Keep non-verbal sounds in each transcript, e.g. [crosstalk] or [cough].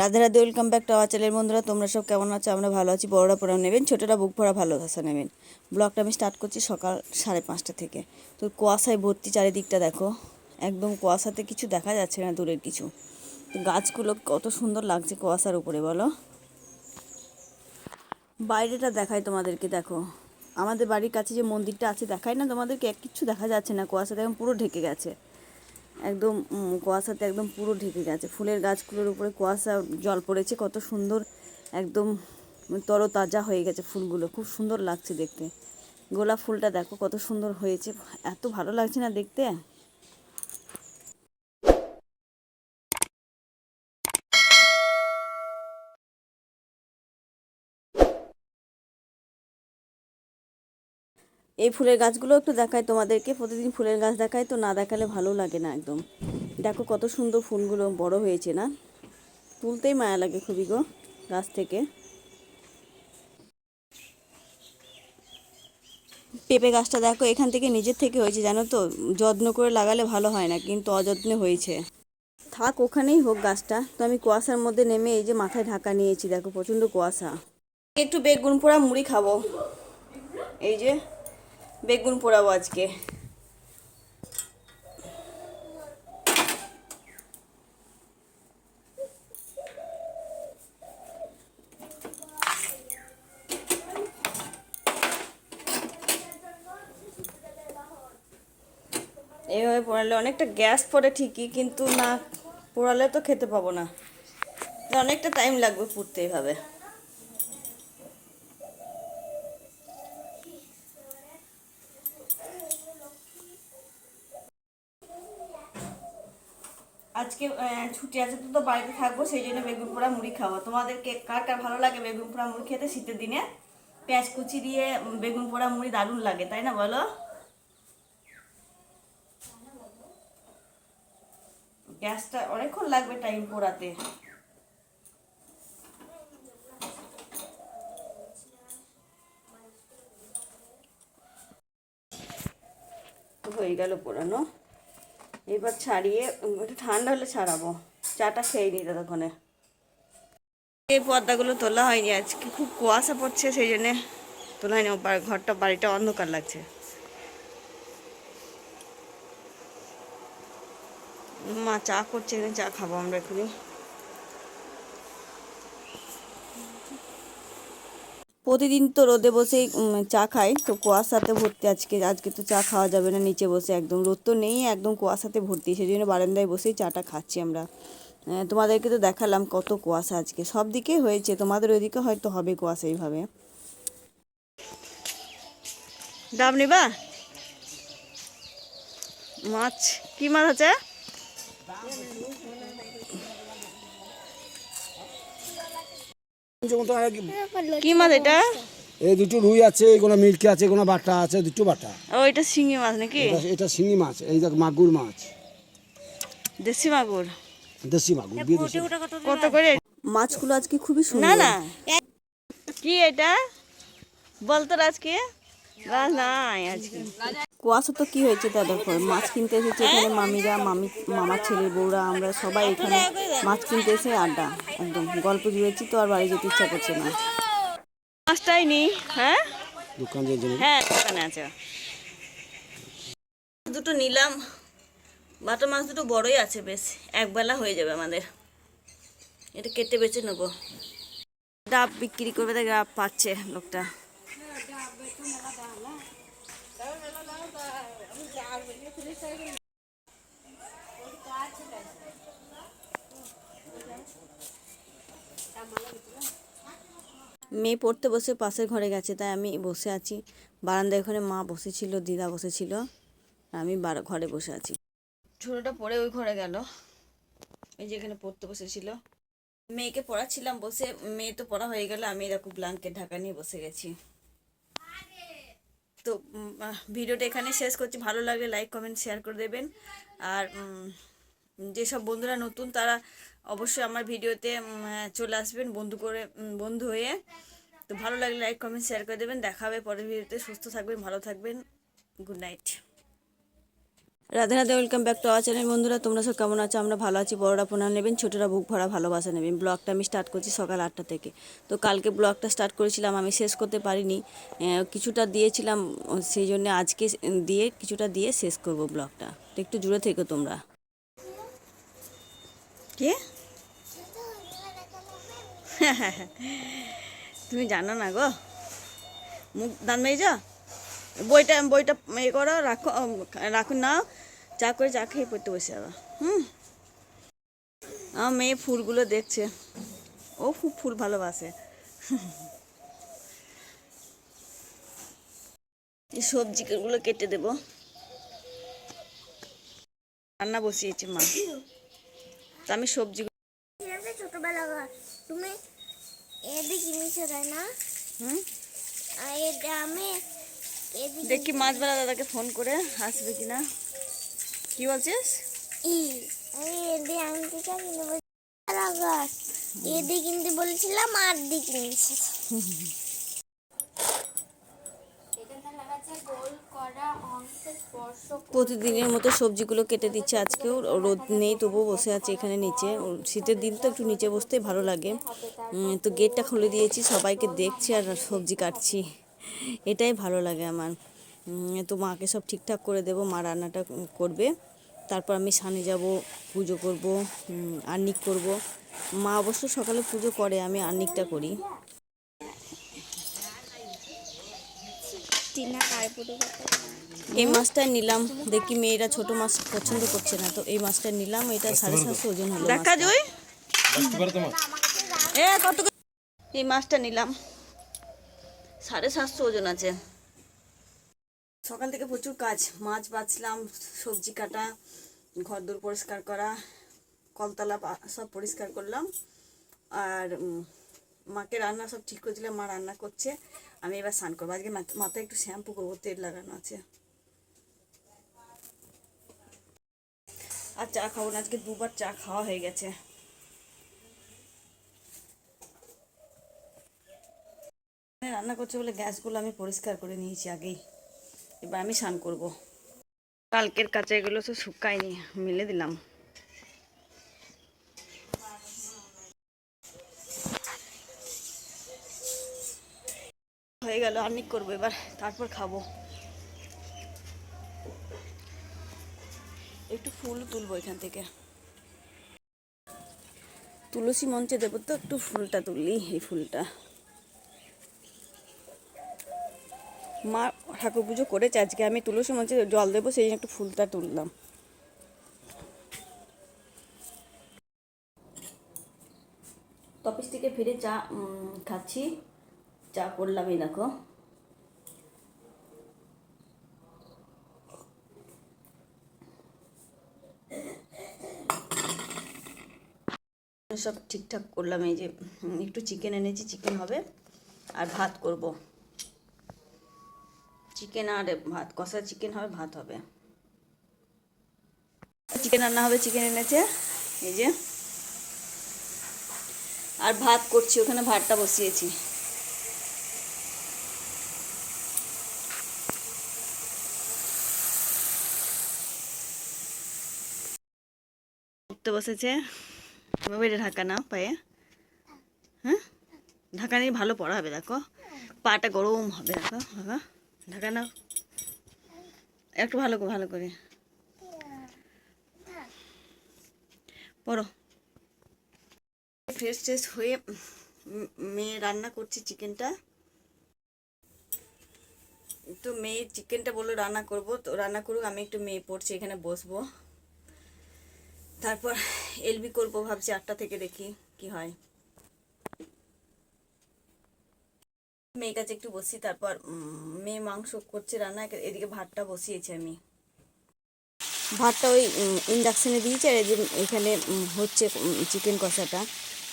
Radhe Radhe welcome back to our channel বন্ধুরা, তোমরা সব কেমন আছো? আমরা ভালো আছি, বড়রা পড়া নেবেন, ছোটরা বুক ভরা ভাষা নেবেন। ব্লগটা আমি স্টার্ট করছি সকাল সাড়ে পাঁচটা থেকে। তো কুয়াশায় ভর্তি চারিদিকটা দেখো, একদম কুয়াশাতে কিছু দেখা যাচ্ছে না দূরের কিছু। তো গাছগুলো কত সুন্দর লাগছে কুয়াশার উপরে, বলো। বাইরেটা দেখাই তোমাদেরকে, দেখো। আমাদের বাড়ির কাছে যে মন্দিরটা আছে, দেখাই না তোমাদেরকে, এক কিচ্ছু দেখা যাচ্ছে না কুয়াশাতে এখন পুরো ঢেকে গেছে। একদম কুয়াশাতে একদম পুরো ঢেকে গেছে। ফুলের গাছগুলোর উপরে কুয়াশা, জল পড়েছে, কত সুন্দর একদম তরতাজা হয়ে গেছে ফুলগুলো। খুব সুন্দর লাগছে দেখতে। গোলাপ ফুলটা দেখো কত সুন্দর হয়েছে। এত ভালো লাগছে না দেখতে? এই ফুলের গাছগুলো একটু দেখায় তোমাদেরকে। প্রতিদিন ফুলের গাছ দেখায় তো, না দেখালে ভালো লাগে না একদম। দেখো কত সুন্দর ফুলগুলো বড় হয়েছে না? তুলতেই মায়া লাগে খুবই গো গাছ থেকে। পেঁপে গাছটা দেখো, এখান থেকে নিজের থেকে হয়েছে, জানো তো? যত্ন করে লাগালে ভালো হয় না, কিন্তু অযত্নে হয়েছে। থাক, ওখানেই হোক গাছটা। তো আমি কুয়াশার মধ্যে নেমে এই যে মাথায় ঢাকা নিয়েছি, দেখো প্রচণ্ড কুয়াশা। একটু বেগুন পোড়া মুড়ি খাব। এই যে বেগুন পোড়াবো আজকে। এইভাবে পোড়ালে অনেকটা গ্যাস পড়ে ঠিকই, কিন্তু না, পোড়ালে তো খেতে পাবো না। অনেকটা টাইম লাগবে পুড়তে এইভাবে আজকে আহ, ছুটি আছে, তো তো বাড়িতে থাকব, সেই জন্য বেগুন পোড়া মুড়ি খাব। তোমাদেরকে কার কার ভালো লাগে বেগুন পোড়া মুড়ি খেতে? শীতের দিনে পেঁয়াজ কুচি দিয়ে বেগুন পোড়া মুড়ি দারুণ লাগে, তাই না বলো? গ্যাসটা অনেকক্ষণ লাগবে টাইম পোড়াতে। হয়ে গেল পোড়ানো। এবার ছাড়িয়ে, একটু ঠান্ডা হলে ছাড়াবো। চাটা খেয়ে নি ততক্ষণে। এই পর্দাগুলো তোলা হয়নি আজকে, খুব কুয়াশা পড়ছে সেই জন্যে তোলা হয়নি। ঘরটা, বাড়িটা অন্ধকার লাগছে। মা চা করছে এখানে, চা খাব আমরা এখনই প্রতিদিন তো রোদে বসে চা খাই, তো কুয়াশাতে ভর্তি আজকে আজকে তো চা খাওয়া যাবে না, নিচে বসে একদম। রোদ তো নেই, একদম কুয়াশাতে ভর্তি, সেই জন্য বারান্দায় বসেই চাটা খাচ্ছি আমরা। তোমাদেরকে তো দেখালাম কত কুয়াশা আজকে। সব দিকে হয়েছে তোমাদের ওইদিকে হয়তো হবে কুয়াশা এইভাবে। ডাব নিবা? মাছ কি মাছ আছে? কি মাছ এটা? এই দুটো রুই আছে এগুলো মিল্কি আছে এগুলো বাটা আছে দুটো বাটা। ও এটা শিঙি মাছ নাকি? এটা শিঙি মাছ এই দেখ মাগুর মাছ। দেশি মাগুর? দেশি মাগুর বিদেশি কত করে? মাছগুলো আজকে খুবই সুন্দর না না কি এটা? বলতো আজকে? নাই আজকে। কুয়াশা তো কি হয়েছে তা দেখো মাছ কিনতে এসেছে এখানে মামিরা মামি মামার ছেলের বউরা আমরা সবাই এখানে মাছ কিনতে এসে আড্ডা একদম। গল্প জুড়েছি তো আর বাড়ি যেতে ইচ্ছা করছে না। মাছটাই নি হ্যাঁ? দোকান যে হ্যাঁ দোকানে আছে। দুটো নিলাম। বাটা মাছ দুটো বড়ই আছে বেশ। একবেলা হয়ে যাবে আমাদের। এটা কেটে বেছে নেব। ডাব বিক্রি করবে তাই ডাব পাচ্ছে লোকটা। মেয়ে পড়তে বসে পাশের ঘরে গেছে, তাই আমি বসে আছি। বারান্দায় ঘরে মা বসেছিল, দিদা বসেছিল আমি ঘরে বসে আছি। ছোটোটা পড়ে ওই ঘরে গেল। এই যে এখানে পড়তে বসেছিল। মেয়েকে পড়াচ্ছিলাম বসে, মেয়ে তো পড়া হয়ে গেল, আমি এরকম ব্ল্যাঙ্কেট ঢাকা নিয়ে বসে গেছি। তো ভিডিওটা এখানে শেষ করছি। ভালো লাগলে লাইক কমেন্ট শেয়ার করে দেবেন। আর যেসব বন্ধুরা নতুন, তারা অবশ্যই আমার ভিডিওতে চলে আসবেন বন্ধু করে বন্ধু হয়ে। তো ভালো লাগলে লাইক কমেন্ট শেয়ার করে দেবেন। দেখা হবে পরের ভিডিওতে। সুস্থ থাকবেন, ভালো থাকবেন। Good night Radhe Radhe welcome back to our channel বন্ধুরা, তোমরা সব কেমন আছো? আমরা ভালো আছি, বড়রা পোনা নেবেন, ছোটরা বুক ভরা ভালোবাসা নেবেন। ব্লগটা আমি স্টার্ট করছি সকাল আটটা থেকে। তো কালকে ব্লগটা স্টার্ট করেছিলাম, আমি শেষ করতে পারিনি। কিছুটা দিয়েছিলাম সেই জন্য আজকে দিয়ে কিছুটা দিয়ে শেষ করব ব্লগটা। তো একটু জুড়ে থেকো তোমরা। কে? [laughs] তুমি জানো না গো। মুখ দান মেয়ে বইটা বইটা ইয়ে করো, রাখো রাখুন না চা করে চা খেয়ে পড়তে বসে যাবা। হুম? আমার মেয়ে ফুলগুলো দেখছে। ও খুব ফুল ভালোবাসে। এই সবজিগুলো কেটে দেবো। রান্না বসিয়েছে মা। তা আমি সবজি ছোটবেলা তুমি এদিকে কিনেছো তাই না? হুম? এদিকে দেখি মাছবেলা দাদাকে ফোন করে আসবে কিনা। কি বলছিস? বলছিলাম। কিনতে আর কিনেছি। প্রতিদিনের মতো সবজিগুলো কেটে দিচ্ছে। আজকেও রোদ নেই তবুও বসে আছে এখানে নিচে। ও শীতের দিন তো একটু নিচে বসতেই ভালো লাগে। তো গেটটা খুলে দিয়েছি সবাইকে দেখছি আর সবজি কাটছি। এটাই ভালো লাগে আমার। তো মাকে সব ঠিকঠাক করে দেবো মা রান্নাটা করবে। তারপর আমি সানে যাব পুজো করব আর্নিক করব। মা অবশ্য সকালে পুজো করে আমি আর্নিকটা করি। এই মাছটাই নিলাম দেখি মেয়েরা ছোট মাছ পছন্দ করছে না তো এই মাছটা নিলাম এটা সাড়ে সাতশো ওজন হলো দেখা জয় এ কত এই মাছটা নিলাম। সাড়ে সাতশো ওজন আছে। সকাল থেকে প্রচুর কাজ। মাছ বাছলাম সবজি কাটা ঘর ঘরদোর পরিষ্কার করা, কলতলা সব পরিষ্কার করলাম। আর মাকে রান্না সব ঠিক করে দিলাম মা রান্না করছে। আমি এবার স্নান করব। আজকে মাথায় একটু শ্যাম্পু করব, তেল লাগানো আছে। আর চা খাব না, আজকে দুবার চা খাওয়া হয়ে গেছে। রান্না করছে বলে গ্যাসগুলো আমি পরিষ্কার করে নিয়েছি আগেই। এবার আমি স্নান করব। কালকের কাঁচা এগুলো তো শুকায়নি, মিলে দিলাম। হয়ে গেল আর্নিক করব এবার? তারপর খাব। একটু ফুল তুলবো এখান থেকে। তুলসী মঞ্চে দেবো তো, একটু ফুলটা তুললি এই ফুলটা। মা ঠাকুর পুজো করেছে, আজকে আমি তুলসী মঞ্চে জল দেবো, সেই জন্য একটু ফুলটা তুললাম। অফিস থেকে ফিরে চা খাচ্ছি। চা করলাম এই দেখো সব ঠিকঠাক করলাম, এই যে একটু চিকেন এনেছি চিকেন হবে, আর ভাত করব। চিকেন আর ভাত, কষা চিকেন হবে, ভাত হবে। চিকেন রান্না হবে, চিকেন এনেছে, এই যে। আর ভাত করছি, ওখানে ভাতটা বসিয়েছি। বসেছে। মোবাইলে ঢাকা না পায়ে। হ্যাঁ? ঢাকা নিয়ে ভালো পড়া হবে, দেখো। পাটা গরম হবে, দেখো ঢাকা একটু ভালো করে ভালো করে। পড়ো। ফ্রেশ ট্রেশ হয়ে মেয়ে রান্না করছে চিকেনটা। তো মেয়ে চিকেনটা বলল রান্না করব। তো রান্না করুক, আমি একটু মেয়ে পড়ছি, এখানে বসবো। তারপর এলবি করব ভাবছি, আটটা থেকে দেখি কি হয়। মেয়ের কাছে একটু বসি, তারপর মেয়ে মাংস করছে, রান্না এদিকে ভাতটা বসিয়েছি আমি। ভাতটা ওই ইন্ডাকশানে দিয়েছি, আর যে এখানে হচ্ছে চিকেন কষাটা।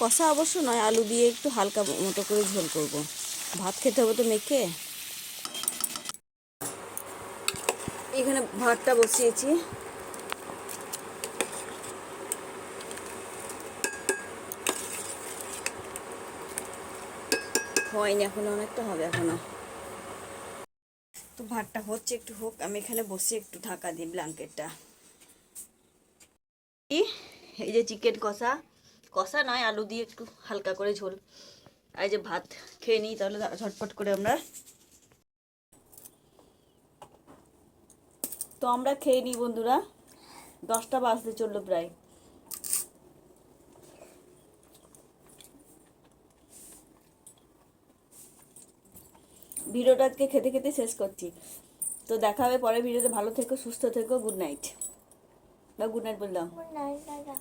কষা অবশ্য নয়, আলু দিয়ে একটু হালকা মতো করে ঝোল করব। ভাত খেতে হবে তো মেখে এখানে ভাতটা বসিয়েছি। হয়নি, এখনও অনেকটা হবে এখনও। তো ভাতটা হচ্ছে একটু হোক, আমি এখানে বসে একটু ঢাকা দিই ব্ল্যাঙ্কেটটা। এই যে চিকেন কষা। কষা নয়, আলু দিয়ে একটু হালকা করে ঝোল। আর এই যে ভাত খেয়ে নিই, তাহলে ঝটপট করে আমরা। তো আমরা খেয়ে নিই বন্ধুরা। দশটা বাজতে চলল প্রায়। ভিডিওটা আজকে খেতে খেতে শেষ করছি। তো দেখা হবে পরের ভিডিওতে। ভালো থেকো সুস্থ থেকো গুড নাইট বা গুড নাইট বললাম গুড নাইট দাদা।